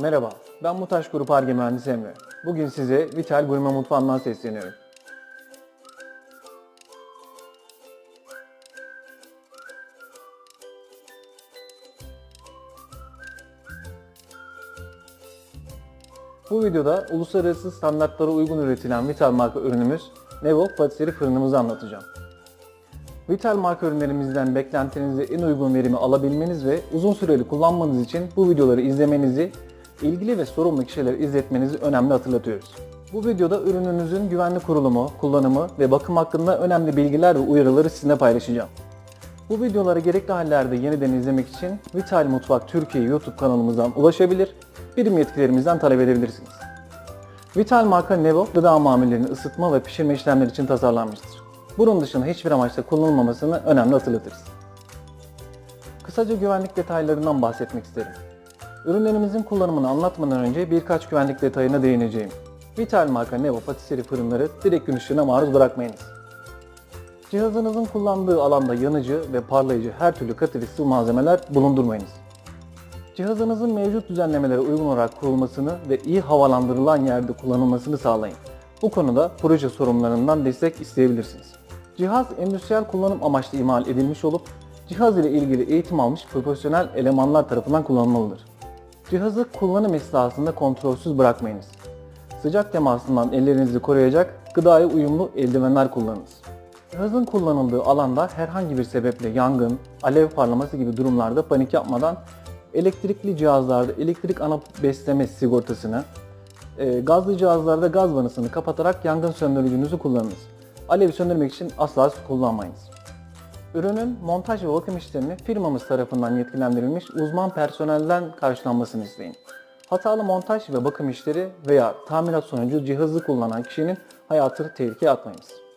Merhaba, ben Mutaş Grup Arge Mühendisi Emre. Bugün size Vital Gurme Mutfağı'ndan sesleniyorum. Bu videoda uluslararası standartlara uygun üretilen Vital marka ürünümüz Nevo Patisserie fırınımızı anlatacağım. Vital marka ürünlerimizden beklentinize en uygun verimi alabilmeniz ve uzun süreli kullanmanız için bu videoları izlemenizi, ilgili ve sorumlu kişileri izletmenizi önemli hatırlatıyoruz. Bu videoda ürününüzün güvenli kurulumu, kullanımı ve bakım hakkında önemli bilgiler ve uyarıları sizinle paylaşacağım. Bu videoları gerekli hallerde yeniden izlemek için Vital Mutfak Türkiye YouTube kanalımızdan ulaşabilir, birim yetkilerimizden talep edebilirsiniz. Vital marka Nevo gıda mamullerini ısıtma ve pişirme işlemleri için tasarlanmıştır. Bunun dışında hiçbir amaçla kullanılmamasını önemli hatırlatırız. Kısaca güvenlik detaylarından bahsetmek isterim. Ürünlerimizin kullanımını anlatmadan önce birkaç güvenlik detayına değineceğim. Vital marka Nevo patisserie fırınları direkt gün ışığına maruz bırakmayınız. Cihazınızın kullandığı alanda yanıcı ve parlayıcı her türlü katı malzemeler bulundurmayınız. Cihazınızın mevcut düzenlemelere uygun olarak kurulmasını ve iyi havalandırılan yerde kullanılmasını sağlayın. Bu konuda proje sorumlularından destek isteyebilirsiniz. Cihaz endüstriyel kullanım amaçlı imal edilmiş olup cihaz ile ilgili eğitim almış profesyonel elemanlar tarafından kullanılmalıdır. Cihazı kullanım esnasında kontrolsüz bırakmayınız. Sıcak temasından ellerinizi koruyacak gıdaya uyumlu eldivenler kullanınız. Cihazın kullanıldığı alanda herhangi bir sebeple yangın, alev parlaması gibi durumlarda panik yapmadan elektrikli cihazlarda elektrik ana besleme sigortasını, e, gazlı cihazlarda gaz vanasını kapatarak yangın söndürücünüzü kullanınız. Alevi söndürmek için asla kullanmayınız. Ürünün montaj ve bakım işlerini firmamız tarafından yetkilendirilmiş uzman personelden karşılanmasını isteyin. Hatalı montaj ve bakım işleri veya tamirat sonucu cihazı kullanan kişinin hayatını tehlikeye atmayınız.